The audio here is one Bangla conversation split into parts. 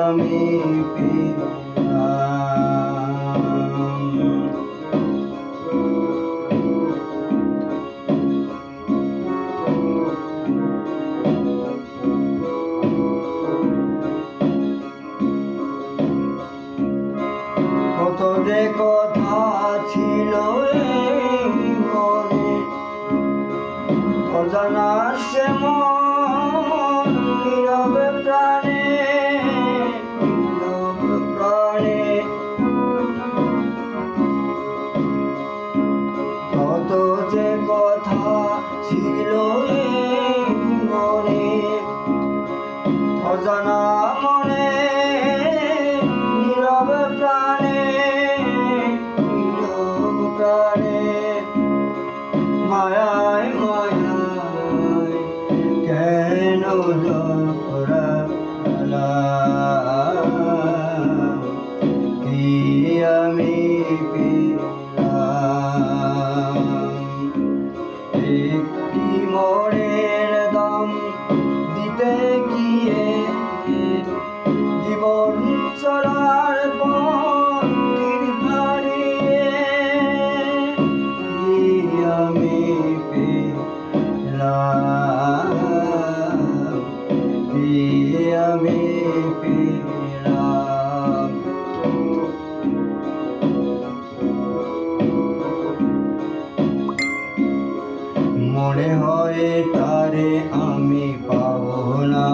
আমি পেলাম ছিল। মনে হয় তারে আমি পাব না।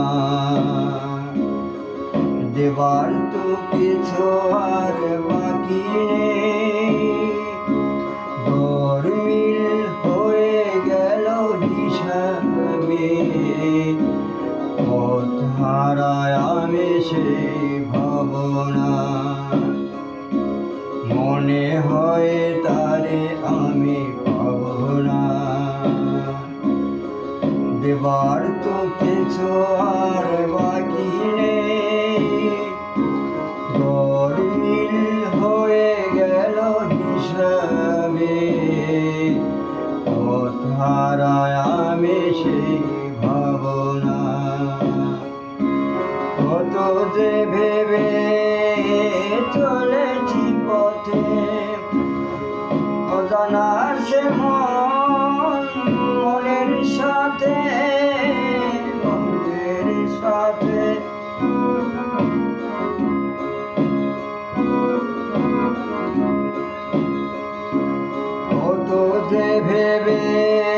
দেবার তো কিছু আর বাকি নেই। দরমিল হয়ে গেল হিসাবে। পথ হারায় আমি সেই ভাবনা। মনে হয় তারে আমি আমি সেই ভাবনা। কত যে ভেবে চলেছি পথে অজানা সে মন মনের সাথে ভেবে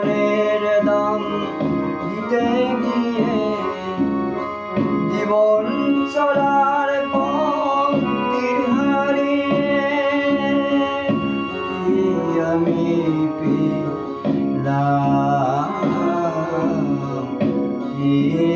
পেলাম কি আমি